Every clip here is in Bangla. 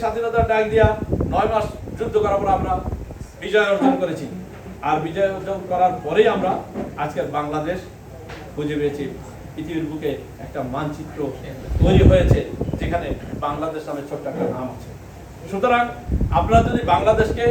স্বাধীনতার ডাক দিয়া নয় মাস যুদ্ধ করার পর আমরা বিজয় অর্জন করেছি। আর বিজয় অর্জন করার পরেই আমরা আজকের বাংলাদেশ খুঁজে পেয়েছি। পৃথিবীর বুকে একটা মানচিত্র তৈরি হয়েছে, যেখানে বাংলাদেশ নামে ছোট্ট একটা নাম আছে। সুতরাং আপনারা যদি বাংলাদেশকে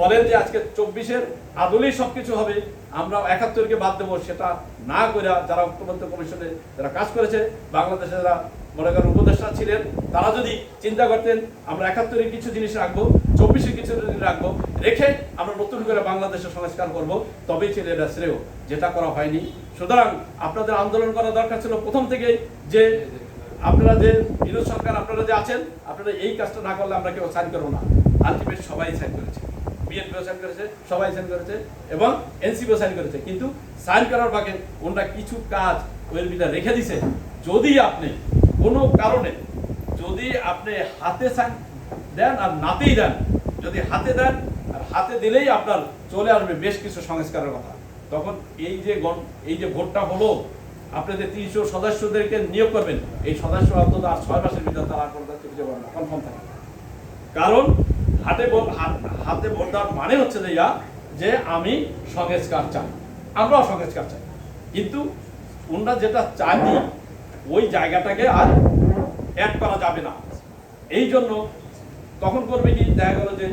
বলেন যে আজকে চব্বিশের আদলেই সবকিছু হবে, আমরা একাত্তরকে বাদ দেবো, সেটা না করে যারা ঐক্যবদ্ধ কমিশনে যারা কাজ করেছে বাংলাদেশে যারা মনে করেন উপদেষ্টা ছিলেন, তারা যদি চিন্তা করতেন, আমরা একাত্তরের কিছু জিনিস রাখব চব্বিশে কিছু জিনিস রাখব, রেখে আমরা নতুন করে বাংলাদেশের সংস্কার করব, তবেই ছিল এটা শ্রেয়, যেটা করা হয়নি। সুতরাং আপনাদের আন্দোলন করা দরকার ছিল প্রথম থেকেই যে আপনারা যে বিরোধ সরকার, আপনারা যে আছেন, আপনারা এই কাজটা না করলে আমরা কেউ সাইন করব না। আলটিমেট সবাই সাইন করেছে। বিএনপিও সাইন করেছে, সবাই সাইন করেছে এবং এনসিপিও সাইন করেছে। কিন্তু সাইন করার বাকি ওনারা কিছু কাজ ওয়েল বিটা রেখে দিছে। যদি আপনি কোনো কারণে যদি আপনি হাতে দেন আর নাতেই দেন। যদি হাতে দেন, আর হাতে দিলেই আপনার চলে আসবে বেশ কিছু সংস্কারের কথা। তখন এই যে এই যে ভোটটা হলো আপনাদের তিনশো সদস্যদেরকে নিয়োগ করবেন, এই সদস্য অন্তত আর ছয় মাসের ভিতরে তারা কোনো খুঁজে না কনফার্ম থাকে। কারণ হাতে হাতে ভোট দেওয়ার মানে হচ্ছে যে ইয়া, যে আমি সংস্কার চাই। আমরাও সংস্কার চাই। কিন্তু ওনারা যেটা চাইনি ওই জায়গাটাকে আর অ্যাড করা যাবে না। এই জন্য তখন করবে কি? দেখা গেল যে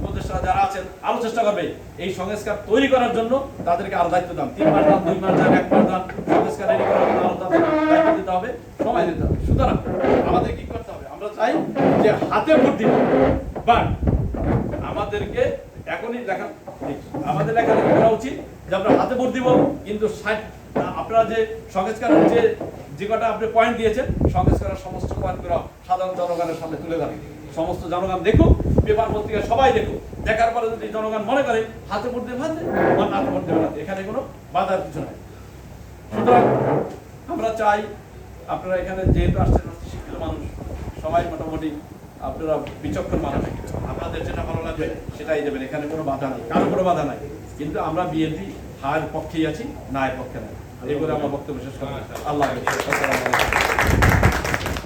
উপদেষ্টা যারা আছেন, আরও চেষ্টা করবে এই সংস্কার তৈরি করার জন্য তাদেরকে আরও দায়িত্ব দাম তিন মাস দাম, দুই মাস দাম, এক মাস দাম, সংস্কার রেডি করার জন্য আরও দায়িত্ব দিতে হবে, সময় দিতে হবে। সুতরাং আমাদের কি করতে হবে? আমরা চাই যে হাতে ভোট দিব বাট আমাদেরকে এখনই লেখা আমাদের লেখালেখি করা উচিত যে আমরা হাতে ভোট দিব কিন্তু আপনারা যে সংস্কারের যে যে কটা আপনি পয়েন্ট দিয়েছেন সংস্কারের সমস্ত পয়েন্টগুলো সাধারণ জনগণের সামনে তুলে ধরেন। সমস্ত জনগণ দেখুক, পেপার পত্রিকা সবাই দেখুক, দেখার পরে যদি জনগণ মনে করে, হাতে দেবে হাতে বা নাতে দেবে হাতে, এখানে কোনো বাধার কিছু নাই। সুতরাং আমরা চাই, আপনারা এখানে যেহেতু আসছেন শিক্ষিত মানুষ, সবাই মোটামুটি আপনারা বিচক্ষণ মানুষ। আপনাদের যেটা ভালো লাগবে, সেটাই দেবেন, এখানে কোনো বাধা নেই, কারও কোনো বাধা নাই। কিন্তু আমরা বিএনপি হায়ের পক্ষেই আছি, না এর পক্ষে নাই। এই বলে আমার বক্তব্য শেষ করবো আল্লাহ হাফেজ। আসসালামু আলাইকুম।